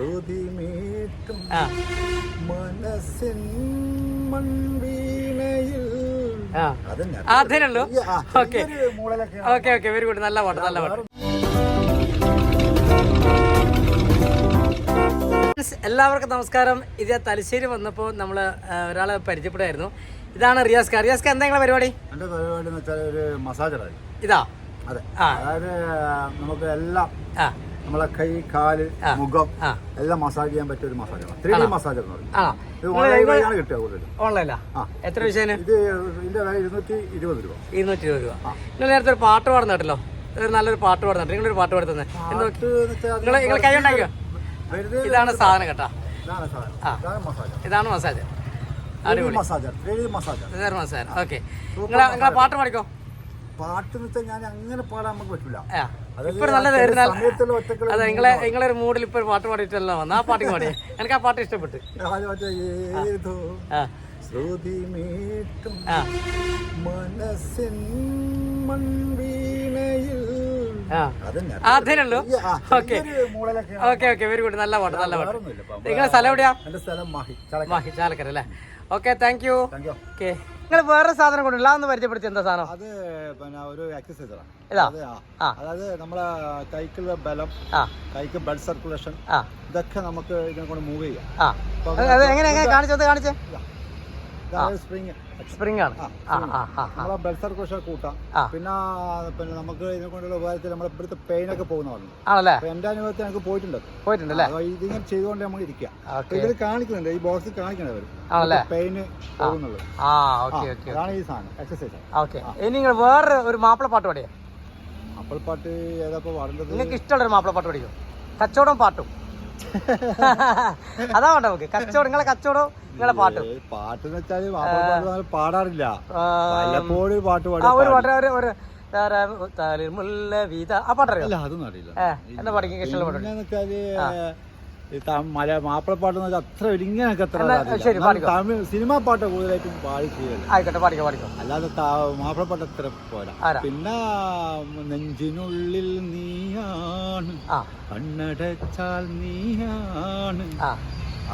ശ്രുതിമീട്ടും മനസ്സിൻ മൺവീണയിൽ. ഈ- ആ, okay. Okay okay. Very good. നല്ല പാട്ട് നല്ല പാട്ട്. എല്ലാവർക്കും നമസ്കാരം. ഇത് തലശ്ശേരി വന്നപ്പോൾ നമ്മൾ ഒരാളെ പരിചയപ്പെടായിരുന്നു ഇതാണ് റിയാസ് കാർ റിയാസ് കാർ എന്താ പരിപാടി? എന്റെ പരിപാടി എന്ന് വെച്ചാൽ ഒരു മസാജറായി ഇതാ. അതെ. അതായത് നമുക്ക് എല്ലാം നമ്മളെ കൈ കാൽ മുഖം എല്ലാം മസാജ് ചെയ്യാൻ പറ്റിയ ഒരു മസാജാണ് ത്രീ ഡി മസാജർ എന്ന് പറയും കിട്ടുക ഓൺലൈനാ എത്ര വിഷയം ഇത് ഇതിന്റെ വില ഇരുന്നൂറ്റി ഇരുപത് രൂപ. ഇരുന്നൂറ്റി ഇരുപത് രൂപ നിങ്ങൾ നേരത്തെ ഒരു പാട്ട് പാടുന്ന കേട്ടല്ലോ നല്ലൊരു പാട്ട് പാടുന്നുണ്ട് നിങ്ങളൊരു പാട്ട് പാടുന്നത് നിങ്ങൾ നിങ്ങൾ കൈ ഉണ്ടാക്കിയോ ഇതാണ് സാധനം കേട്ടാ. ഇതാണ് മസാജ്. അടിപൊളി. The massage okay. നിങ്ങളെ നിങ്ങളെ പാട്ട് പാടിക്കോ? പാട്ട് വെച്ചാൽ ഞാൻ അങ്ങനെ പാടാൻ നമുക്ക് പറ്റില്ല ഒരു അതെ മൂഡിൽ ഇപ്പൊ പാട്ട് പാടിയിട്ടല്ലോ. വന്ന ആ പാട്ട് പാടി എനിക്ക് ആ പാട്ട് ഇഷ്ടപ്പെട്ടു. ഏതോ ആ. ശ്രുതി മീട്ടും മനസ്സിൻ മൺവീണയിൽ. Okay. Okay okay. Very good. നല്ല പാട്ട് നല്ല പാട്ട്. നിങ്ങളെ സ്ഥലം എവിടെയാ? മാഹി ചാലക്കര. അല്ലേ? Okay thank you. ഓക്കെ. നിങ്ങൾ വേറെ സാധനം കൊണ്ടില്ല ഒന്ന് പരിചയപ്പെടുത്തി എന്താ സാധനം? അത് പിന്നെ ഒരു എക്സസൈസ് ഇതാ. അതായത് നമ്മളെ കൈക്കുള്ള ബലം ആ. കൈക്ക് ബ്ലഡ് സർക്കുലേഷൻ ഇതൊക്കെ നമുക്ക് ഇതിനെ കൊണ്ട് മൂവ് ചെയ്യാം. എങ്ങനെ എങ്ങനെ? കാണിച്ചത് കാണിച്ചേ സ്പ്രിങ് സ്പ്രിംഗ് ആണ്. നമ്മളെ ബ്ലഡ് സർക്കുലേഷൻ കൂട്ടാം. പിന്നെ പിന്നെ നമുക്ക് ഇതിനെ കൊണ്ടുള്ള ഉപകാരത്തിൽ നമ്മുടെ ഇവിടുത്തെ പെയിൻ ഒക്കെ പോകുന്ന പറഞ്ഞു ആണല്ലേ എന്റെ അനുഭവത്തിൽ എനിക്ക് പോയിട്ടുണ്ട്. പോയിട്ടുണ്ടല്ലേ അപ്പൊ ഇതിങ്ങനെ ചെയ്തുകൊണ്ട് നമ്മൾ ഇരിക്കുക. ഇതിൽ കാണിക്കുന്നുണ്ട് ഈ ബോക്സ് കാണിക്കണത് അവർ ആണല്ലേ? പെയിന് പോകുന്നുള്ളത് അതാണ് ഈ സാധനം എക്സസൈസ് ഓക്കെ. ഇനി നിങ്ങൾ വേറെ ഒരു മാപ്പിള പാട്ട് പാടിയാ? അപ്പോൾ പാട്ട് ഏതാ പാടേണ്ടത്? നിങ്ങൾക്ക് ഇഷ്ടമുള്ള ഒരു മാപ്പിള പാട്ട് പഠിക്കും കച്ചവടം പാട്ടും. അതാ വേണ്ട നമുക്ക്. കച്ചവടം നിങ്ങളെ കച്ചവടം നിങ്ങളെ പാട്ട്. പാട്ട് എന്ന് വെച്ചാൽ മാപ്പിള പാട്ട് പാടാറില്ല. ആ, വല്ലപ്പോഴും ഒരു പാട്ട് ആ ഒരു പാടി. പാട്ട് ഒരു ഒരു വീത. ആ പാട്ടറിയോ? അല്ല അതൊന്നും അറിയില്ല. ഏ ഇഷ്ടമുള്ള വെച്ചാൽ ഈ മല മാപ്പിളപ്പാട്ട് എന്ന് വെച്ചാൽ അത്ര ഇങ്ങനെ അത്ര. തമിഴ് സിനിമാ പാട്ട് കൂടുതലായിട്ടും പാടി ആയിക്കോട്ടെ പാടിക്കോ പാടിക്കോ. അല്ലാതെ മാപ്പിളപ്പാട്ട് മാപ്പിള പാട്ട് അത്ര പോരാ. പിന്നെ നെഞ്ചിനുള്ളിൽ നീയാണ്. കണ്ണടച്ചാൽ നീയാണ്.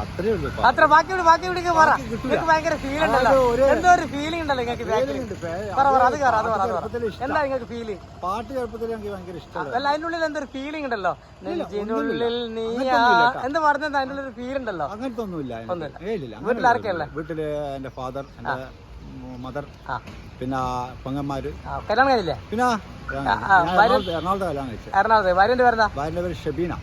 അത്രേ ബാക്കി വിട് ബാക്കി വിടിക്ക് പറ നിങ്ങൾക്ക് ഭയങ്കര ഫീൽ ഉണ്ടല്ലോ. എന്തോ ഒരു ഫീലിംഗ് ഉണ്ടല്ലോ നിങ്ങൾക്ക് ബാക്കിൽ പറ പറ അത് അത് അത് പറ അത് പറ. എന്താ നിങ്ങൾക്ക് ഫീലിംഗ് പാട്ട് ചെറുപ്പത്തിൽ എനിക്ക് ഭയങ്കര ഇഷ്ടമാണ് അല്ല ഉള്ളിൽ എന്തൊരു ഫീലിംഗ് ഉണ്ടല്ലോ? നെഞ്ചിനുള്ളിൽ നീയാ. എന്ത് പറഞ്ഞത് അതിന്റെ ഉള്ളിൽ ഒരു ഫീൽ ഉണ്ടല്ലോ. അങ്ങനത്തെ ഒന്നുമില്ല. വീട്ടിൽ അങ്ങനെയൊന്നുമില്ല. വീട്ടിൽ എന്റെ ഫാദർ മദർ പിന്നെ പെങ്ങന്മാര്. കല്യാണം കഴിഞ്ഞില്ലേ? പിന്നെ എറണാകുളത്ത് കല്യാണം കഴിച്ചു. എറണാകുളത്ത് ഭാര്യന്റെ പേരെന്താ ഭാര്യന്റെ പേര് ഷബീന.